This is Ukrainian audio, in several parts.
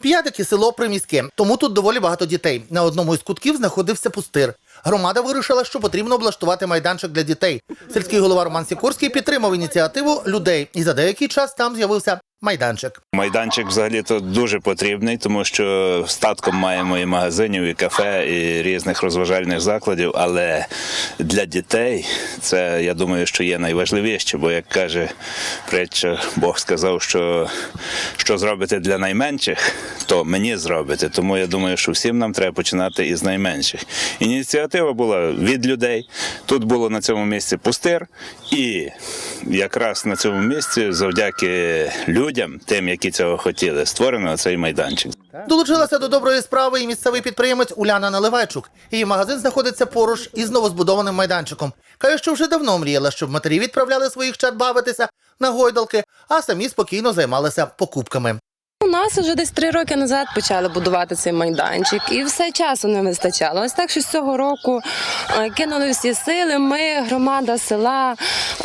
П'ятики село приміське, тому тут доволі багато дітей. На одному із кутків знаходився пустир. Громада вирішила, що потрібно облаштувати майданчик для дітей. Сільський голова Роман Сікорський підтримав ініціативу людей, і за деякий час там з'явився майданчик. Майданчик взагалі то дуже потрібний, тому що статком маємо і магазинів, і кафе, і різних розважальних закладів. Але для дітей це я думаю, що є найважливіше, бо як каже притча, Бог сказав, що що зробите для найменших, то мені зробите. Тому я думаю, що всім нам треба починати із найменших. Ініціатива була від людей. Тут було на цьому місці пустир, і якраз на цьому місці, завдяки людям, тим, які цього хотіли, створено цей майданчик. Долучилася до доброї справи і місцевий підприємець Уляна Наливайчук. Її магазин знаходиться поруч із новозбудованим майданчиком. Каже, що вже давно мріяла, щоб матері відправляли своїх чат бавитися на гойдалки, а самі спокійно займалися покупками. Нас вже десь три роки назад почали будувати цей майданчик, і все часу не вистачало. Ось так, що з цього року е, кинули всі сили. Ми, громада села,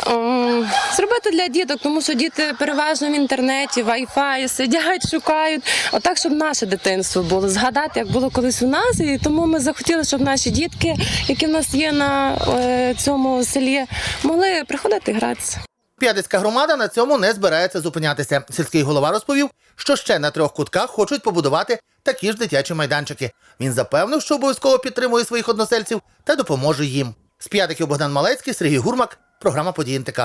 ем, зробити для діток, тому що діти переважно в інтернеті, вай-фай сидять, шукають. Отак, щоб наше дитинство було згадати, як було колись у нас. І тому ми захотіли, щоб наші дітки, які в нас є на е, цьому селі, могли приходити гратися. П'ятицька громада на цьому не збирається зупинятися. Сільський голова розповів, що ще на трьох кутках хочуть побудувати такі ж дитячі майданчики. Він запевнив, що обов'язково підтримує своїх односельців та допоможе їм. З п'ятиків Богдан Малецький, Сергій Гурмак, програма «Події НТК».